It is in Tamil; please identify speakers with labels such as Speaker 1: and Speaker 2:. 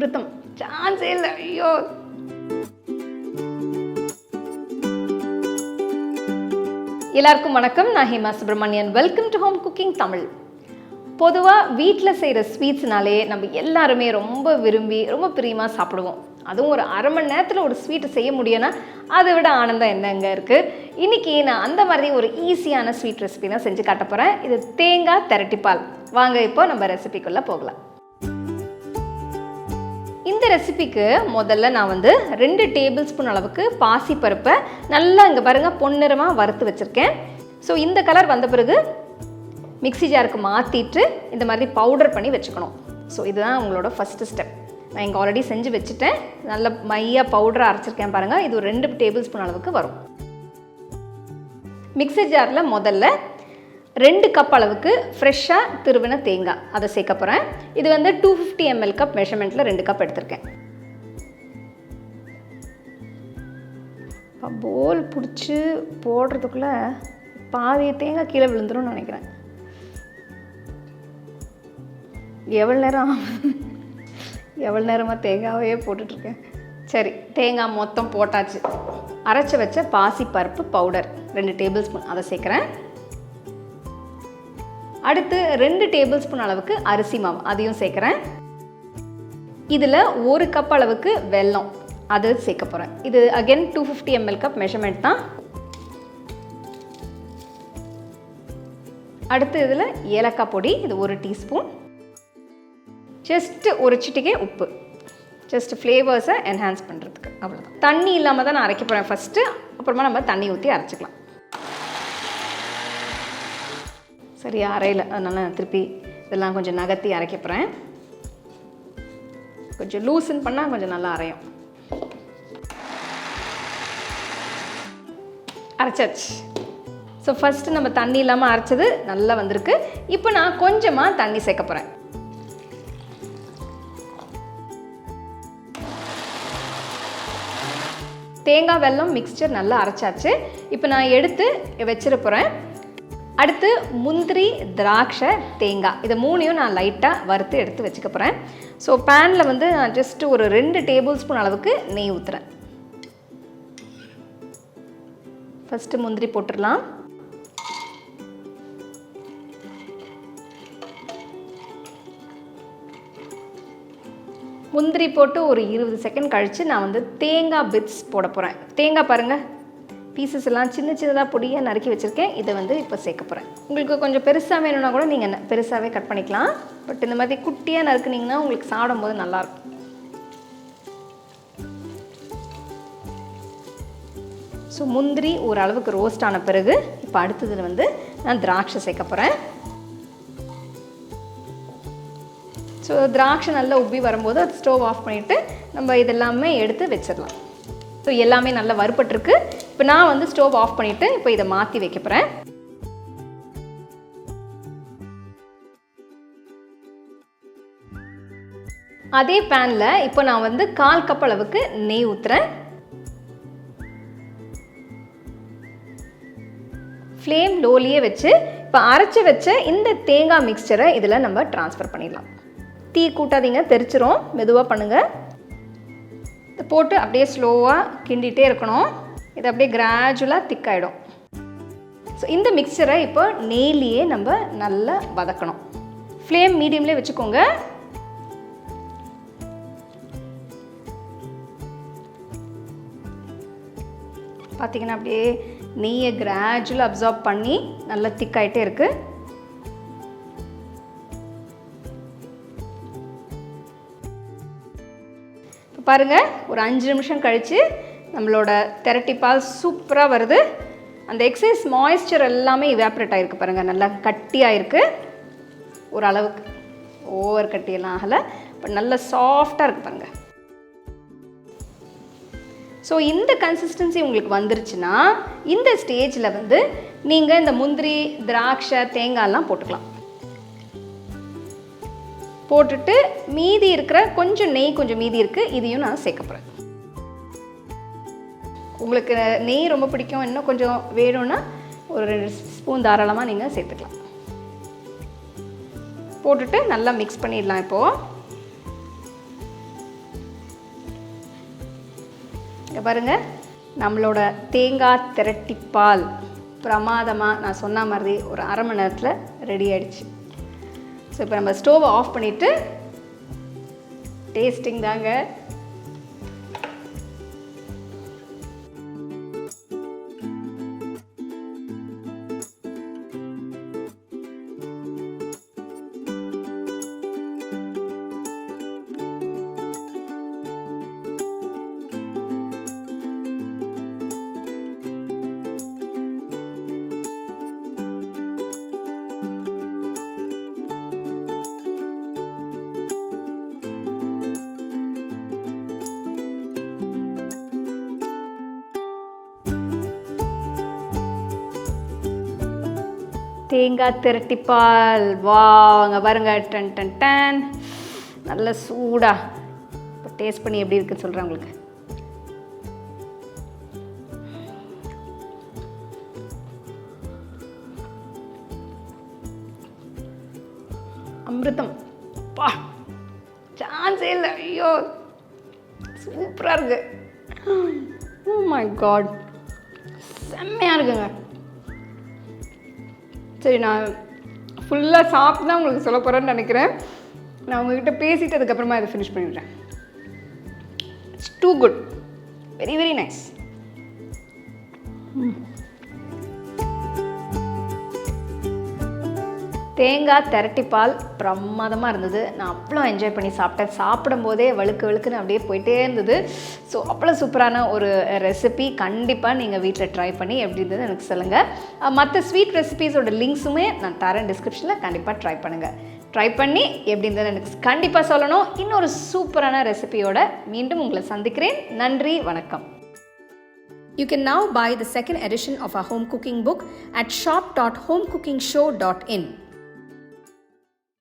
Speaker 1: அமிர்தம். சான்ஸே இல்லை. ஐயோ. எல்லாருக்கும் வணக்கம். நான் Hema Subramanian welcome to home cooking Tamil பொதுவாக வீட்டில் செய்கிற ஸ்வீட்ஸ்னாலே நம்ம எல்லாருமே ரொம்ப விரும்பி ரொம்ப பிரியமாக சாப்பிடுவோம். அதுவும் ஒரு அரை மணி நேரத்தில் ஒரு ஸ்வீட்டை செய்ய முடியும்னா அதை விட ஆனந்தம் என்னங்க இருக்குது இன்றைக்கி நான் அந்த மாதிரி ஒரு ஈஸியான ஸ்வீட் ரெசிபி தான் செஞ்சு காட்ட போகிறேன் இது தேங்காய் திரட்டிப்பால். வாங்க இப்போ நம்ம ரெசிபிக்குள்ளே போகலாம். இந்த ரெசிபிக்கு முதல்ல நான் வந்து ரெண்டு டேபிள் ஸ்பூன் அளவுக்கு பாசிப்பருப்பை நல்லா இங்கே பாருங்கள் பொன்னிறமாக வறுத்து வச்சுருக்கேன். ஸோ இந்த கலர் வந்த பிறகு மிக்ஸி ஜாருக்கு மாற்றிட்டு இந்த மாதிரி பவுடர் பண்ணி வச்சுக்கணும். ஸோ இதுதான் உங்களோட ஃபஸ்ட்டு ஸ்டெப் நான் இங்கே ஆல்ரெடி செஞ்சு வச்சுட்டேன். நல்ல மையாக பவுடர் அரைச்சிருக்கேன் பாருங்கள் இது ஒரு ரெண்டு டேபிள் ஸ்பூன் அளவுக்கு வரும். மிக்ஸி ஜாரில் முதல்ல ரெண்டு கப் அளவுக்கு ஃப்ரெஷ்ஷாக திருவின தேங்காய். அதை சேர்க்க போகிறேன் இது வந்து டூ ஃபிஃப்டி எம்எல் கப் மெஷர்மெண்ட்டில் ரெண்டு கப் எடுத்திருக்கேன். போல் பிடிச்சி போடுறதுக்குள்ளே பாதி தேங்காய் கீழே விழுந்துரும்னு நினைக்கிறேன். எவ்வளோ நேரம் எவ்வளோ நேரமாக தேங்காவே போட்டுட்ருக்கேன். சரி தேங்காய் மொத்தம் போட்டாச்சு. அரைச்சி வச்ச பாசி பருப்பு பவுடர் ரெண்டு டேபிள் ஸ்பூன் அதை சேர்க்குறேன். அடுத்து ரெண்டு டேபிள் ஸ்பூன் அளவுக்கு அரிசி மாவு அதையும் சேர்க்குறேன். இதில் ஒரு கப் அளவுக்கு வெல்லம் அது சேர்க்க போகிறேன் இது again two fifty ml cup measurement தான். அடுத்து இதில் ஏலக்காய் பொடி இது ஒரு டீஸ்பூன். ஜஸ்ட்டு ஒரு சிட்டிக்கே உப்பு. ஜஸ்ட் ஃப்ளேவர்ஸை என்ஹான்ஸ் பண்ணுறதுக்கு அவ்வளோதான் தண்ணி இல்லாமல் தான் நான் அரைக்க போகிறேன் ஃபஸ்ட்டு அப்புறமா நம்ம தண்ணி ஊற்றி அரைச்சிக்கலாம். சரியா அரையில் அதனால் நான் திருப்பி இதெல்லாம் கொஞ்சம் நகர்த்தி அரைக்க போகிறேன் கொஞ்சம் லூசன் பண்ணால் கொஞ்சம் நல்லா அரையும். அரைச்சாச்சு. ஸோ ஃபஸ்ட்டு நம்ம தண்ணி இல்லாமல் அரைச்சது நல்லா வந்திருக்கு. இப்போ நான் கொஞ்சமாக தண்ணி சேர்க்க போகிறேன் தேங்காய் வெல்லம் மிக்ஸ்சர் நல்லா அரைச்சாச்சு. இப்போ நான் எடுத்து வச்சிட போகிறேன் அடுத்து முந்திரி திராட்சை தேங்காய். இதை மூணையும் நான் லைட்டாக வறுத்து எடுத்து வச்சுக்க போகிறேன் ஸோ பேனில் வந்து நான் ஜஸ்ட் ஒரு ரெண்டு டேபிள் ஸ்பூன் அளவுக்கு நெய் ஊற்றுறேன் ஃபஸ்ட்டு முந்திரி போட்டுடலாம். முந்திரி போட்டு ஒரு இருபது செகண்ட் கழித்து நான் வந்து தேங்காய் பிட்ஸ் போட போகிறேன் தேங்காய் பாருங்கள் பீசஸ் எல்லாம் சின்ன சின்னதாக பொடியாக நறுக்கி வச்சுருக்கேன். இதை வந்து இப்போ சேர்க்க போகிறேன் உங்களுக்கு கொஞ்சம் பெருசாக வேணும்னா கூட நீங்கள் பெருசாகவே கட் பண்ணிக்கலாம். பட் இந்த மாதிரி குட்டியாக நறுக்குனிங்கன்னா உங்களுக்கு சாப்பிடும்போது நல்லாயிருக்கும். ஸோ முந்திரி ஓரளவுக்கு ரோஸ்ட் ஆன பிறகு இப்போ அடுத்ததில் வந்து நான் திராட்சை சேர்க்க போகிறேன் ஸோ திராட்சை நல்லா உப்பி வரும்போது அது ஸ்டோவ் ஆஃப் பண்ணிவிட்டு நம்ம இதெல்லாமே எடுத்து வச்சிடலாம். ஸோ எல்லாமே நல்லா வறுபட்டுருக்கு. இப்போ நான் வந்து ஸ்டவ் ஆஃப் பண்ணிவிட்டு இப்போ இதை மாற்றி வைக்க போகிறேன் அதே பேனில் இப்போ நான் வந்து கால் கப் அளவுக்கு நெய் ஊற்றுறேன் ஃப்ளேம் லோலியே வச்சு இப்போ அரைச்சி வச்ச இந்த தேங்காய் மிக்சரை இதில் நம்ம டிரான்ஸ்ஃபர் பண்ணிடலாம். தீ கூட்டாதீங்க தெரிச்சிரும். மெதுவாக பண்ணுங்கள் போட்டு அப்படியே ஸ்லோவாக கிண்டிகிட்டே இருக்கணும். இது அப்படியே கிராஜுவலாக திக்காயிடும் ஸோ இந்த மிக்சரை இப்போ நெய்லியே நம்ம நல்லா வதக்கணும். ஃப்ளேம் மீடியம்லேயே வச்சுக்கோங்க. பார்த்தீங்கன்னா அப்படியே நெய்யை கிராஜுவலாக அப்சார்ப் பண்ணி நல்லா திக்காயிட்டே இருக்குது இப்போ பாருங்கள் ஒரு அஞ்சு நிமிஷம் கழித்து நம்மளோட திரட்டி பால் சூப்பராக வருது. அந்த எக்ஸைஸ் மாய்ஸ்சர் எல்லாமே இவாப்ரேட் ஆகிருக்கு பாருங்கள் நல்லா கட்டியாக இருக்குது ஓரளவுக்கு ஓவர் கட்டியெல்லாம் ஆகலை பட் நல்லா சாஃப்டாக இருக்குது பாருங்கள் ஸோ இந்த கன்சிஸ்டன்சி உங்களுக்கு வந்துருச்சுன்னா இந்த ஸ்டேஜில் வந்து நீங்கள் இந்த முந்திரி திராட்சை தேங்காய்லாம் போட்டுக்கலாம். போட்டுட்டு மீதி இருக்கிற கொஞ்சம் நெய் கொஞ்சம் மீதி இருக்குது இதையும் நான் சேர்க்க போகிறேன் உங்களுக்கு நெய் ரொம்ப பிடிக்கும் இன்னும் கொஞ்சம் வேணும்னா ஒரு ஸ்பூன் தாராளமாக நீங்கள் சேர்த்துக்கலாம். போட்டுட்டு நல்லா மிக்ஸ் பண்ணிடலாம் இப்போது பாருங்க நம்மளோட தேங்காய் திரட்டிப்பால். பிரமாதமாக நான் சொன்ன மாதிரி ஒரு அரை மணி நேரத்தில் ரெடி ஆகிடுச்சு ஸோ இப்போ நம்ம ஸ்டோவை ஆஃப் பண்ணிவிட்டு டேஸ்டிங் தாங்க. தேங்காய் திரட்டி பால் வாங்க பாருங்க. Done done done. நல்ல சூடா. இப்போ டேஸ்ட் பண்ணி எப்படி இருக்குன்னு சொல்கிறேன் உங்களுக்கு. அமிர்தம். பா. சான்ஸே இல்லை. ஐயோ. சூப்பராக இருக்கு. Oh ஓ மை காட் செம்மையாக இருக்குங்க. சரி நான் ஃபுல்லாக சாப்பிட்டு தான் உங்களுக்கு சொல்ல போகிறேன்னு நினைக்கிறேன். நான் உங்ககிட்ட பேசிட்டு அதுக்கப்புறமா இதை ஃபினிஷ் பண்ணிடுறேன். It's too good very very nice hmm தேங்காய் திரட்டிப்பால் பிரமாதமாக இருந்தது. நான் அவ்வளோ என்ஜாய் பண்ணி சாப்பிட்டேன். சாப்பிடும்போதே வழுக்கு வழுக்குன்னு அப்படியே போயிட்டே இருந்தது. ஸோ அவ்வளோ சூப்பரான ஒரு ரெசிபி கண்டிப்பாக நீங்கள் வீட்டில் ட்ரை பண்ணி எப்படி இருந்தது எனக்கு சொல்லுங்கள் மற்ற ஸ்வீட் ரெசிபீஸோட லிங்க்ஸுமே நான் தரேன் டிஸ்கிரிப்ஷனில் கண்டிப்பாக ட்ரை பண்ணுங்கள் ட்ரை பண்ணி எப்படி இருந்தது எனக்கு கண்டிப்பாக சொல்லணும். இன்னொரு சூப்பரான ரெசிபியோட மீண்டும் உங்களை சந்திக்கிறேன். நன்றி வணக்கம். You can now buy the second edition of our home cooking book at shop.homecookingshow.in.